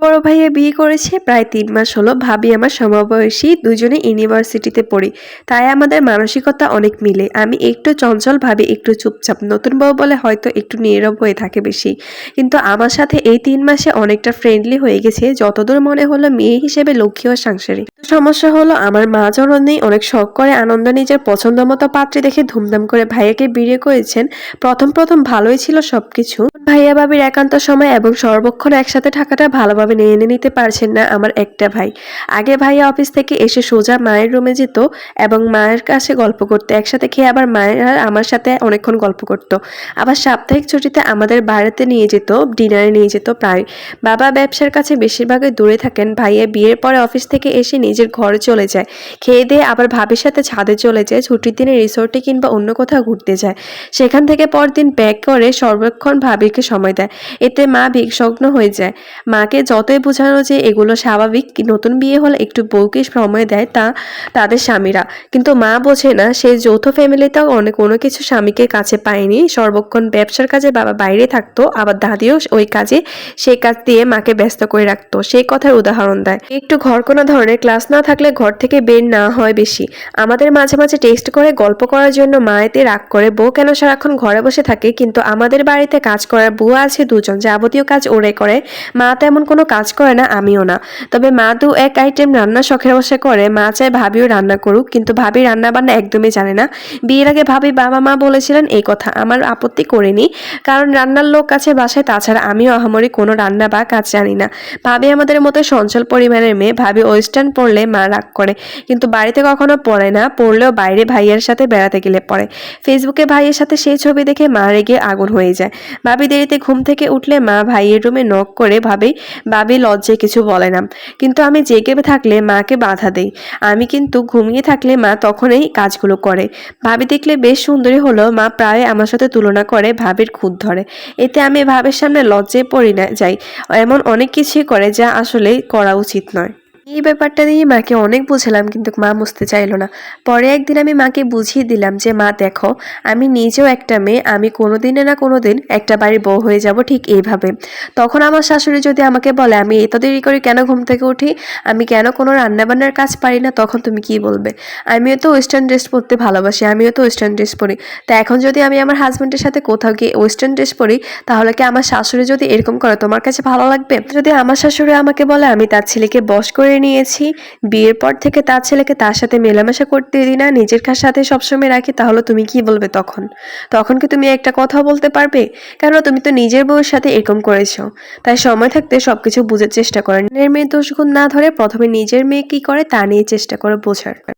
বড় ভাইয়া বিয়ে করেছে, প্রায় তিন মাস হলো। ভাবি আমার সমবয়সী, দুজনে ইউনিভার্সিটিতে পড়ি। তাই আমাদের মানসিকতা অনেক মিলে। আমি একটু চঞ্চল, ভাবি একটু চুপচাপ। নতুন বউ বলে হয়তো একটু নীরব হয়ে থাকে বেশি। কিন্তু আমার সাথে এই তিন মাসে অনেকটা ফ্রেন্ডলি হয়ে গেছে। যতদূর মনে হলো মেয়ে হিসেবে লক্ষ্মী ও সাংসারিক সমস্যা হলো আমার মা জননী অনেক শখ করে আনন্দ নিজের পছন্দ মতো পাত্রে দেখে ধুমধাম করে ভাইয়াকে বিয়ে করেছেন। প্রথম প্রথম ভালোই ছিল সবকিছু। ভাইয়া ভাবির একান্ত সময় এবং সর্বক্ষণ একসাথে থাকাটা ভালোভাবে মেনে নিতে পারছেন না আমার একটা ভাই। আগে ভাইয়া অফিস থেকে এসে সোজা মায়ের রুমে যেত এবং মায়ের কাছে গল্প করতো, একসাথে খেয়ে আবার মায়ের আমার সাথে অনেকক্ষণ গল্প করতো। আবার সাপ্তাহিক ছুটিতে আমাদের বাড়িতে নিয়ে যেত, ডিনারে নিয়ে যেত প্রায়। বাবা ব্যবসার কাছে বেশিরভাগই দূরে থাকেন, ভাইয়া বিয়ের পরে অফিস থেকে এসে নিজের ঘরে চলে যায়। খেয়ে দিয়ে আবার ভাবির সাথে ছাদে চলে যায়, ছুটির দিনে রিসোর্টে কিংবা অন্য কোথাও ঘুরতে যায়। সেখান থেকে পরদিন ব্যাক করে সর্বক্ষণ ভাবিকে সময় দেয়। এতে মা বিসগ্ন হয়ে যায়। মাকে যতই বোঝানো যে এগুলো স্বাভাবিক নতুন বিয়ে হলে একটু বউকে সময় দেয় তা তাদের স্বামীরা। কিন্তু মা বোঝে না, সেই যৌথ ফ্যামিলিতেও অনেক কোনো কিছু স্বামীকে কাছে পায়নি। সর্বক্ষণ ব্যবসার কাজে বাবা বাইরে থাকতো, আবার দাদিও ওই কাজে সেই কাজ দিয়ে মাকে ব্যস্ত করে রাখতো। সেই কথার উদাহরণ দেয়। একটু ঘর কোনো ধরনের ক্লাস না থাকলে ঘর থেকে বের না হয় বেশি। আমাদের মাঝে মাঝে টেস্ট করে, গল্প করার জন্য মা এতে রাগ করে, বউ কেন সারাক্ষণ ঘরে বসে থাকে? কিন্তু আমাদের বাড়িতে কাজ করার বুয়া আছে দুজন, যাবতীয় কাজ ওরে করে। মা তেমন কোনো কাজ করে না, আমিও না। তবে মা দু এক আইটেম রান্না শখের বসে করে, মা চায় ভাবিও রান্না করুক, কিন্তু ভাবি রান্না বান্না একদমই জানে না। বিয়ের আগে ভাবি বাবা মা বলেছিলেন এই কথা, আমার আপত্তি করিনি, কারণ রান্নার লোক আছে বাসায়, তাছাড়া আমিও আহামরি কোনো রান্না বা কাজ জানি না। ভাবি আমাদের মতো সঞ্চল পরিমাণের মেয়ে, ভাবি ওয়েস্টার্ন পড়লে মা রাগ করে, কিন্তু বাড়িতে কখনো পড়ে না, পড়লেও বাইরে ভাইয়ের সাথে বেড়াতে গেলে পড়ে। ফেসবুকে ভাইয়ের সাথে সেই ছবি দেখে মা রেগে আগুন হয়ে যায়। ভাবি দেরিতে ঘুম থেকে উঠলে মা ভাইয়ের রুমে নক করে ভাবি ভাবি লজ্জায় কিছু বলে না। কিন্তু আমি জেগে থাকলে মাকে বাধা দেই। আমি কিন্তু ঘুমিয়ে থাকলে মা তখনই কাজগুলো করে। ভাবি দেখলে বেশ সুন্দরী হলো। মা প্রায় আমার সাথে তুলনা করে ভাবির খুদ ধরে। এতে আমি ভাবের সামনে লজ্জায় পড়ি না, যাই। এমন অনেক কিছুই করে যা আসলে করা উচিত নয়। এই ব্যাপারটা নিয়ে মাকে অনেক বুঝালাম, কিন্তু মা বুঝতে চাইলো না। পরে একদিন আমি মাকে বুঝিয়ে দিলাম যে, মা, দেখো, আমি নিজেও একটা মেয়ে, আমি কোনোদিনে না কোনো দিন একটা বাড়ির বউ হয়ে যাব ঠিক এইভাবে। তখন আমার শাশুড়ি যদি আমাকে বলে, আমি এত দেরি করে কেন ঘুম থেকে উঠি? আমি কেন কোনো রান্নাবান্নার কাজ পারি না? তখন তুমি কি বলবে? আমিও তো ওয়েস্টার্ন ড্রেস পরতে ভালোবাসি, আমিও তো ওয়েস্টার্ন ড্রেস পরি। তা এখন যদি আমি আমার হাজব্যান্ডের সাথে কোথাও গিয়ে ওয়েস্টার্ন ড্রেস পরি, তাহলে কি আমার শাশুড়ি যদি এরকম করে, তোমার কাছে ভালো লাগবে? যদি আমার শাশুড়ি আমাকে বলে, আমি তার ছেলেকে বস করে নিয়েছি। বিয়ের পর থেকে তার ছেলেকে তার সাথে মেলামেশা করতে দিই না, নিজের কার সাথে সবসময় রাখি, তাহলে তুমি কি বলবে তখন? তখন কি তুমি একটা কথা বলতে পারবে? কেন তুমি তো নিজের বউয়ের সাথে এরকম করেছ। তাই সময় থাকতে সবকিছু বুঝার চেষ্টা করেন মেয়ের মেয়ে দোষগুণ না ধরে প্রথমে নিজের মেয়ে কি করে তা নিয়ে চেষ্টা করে বোঝার।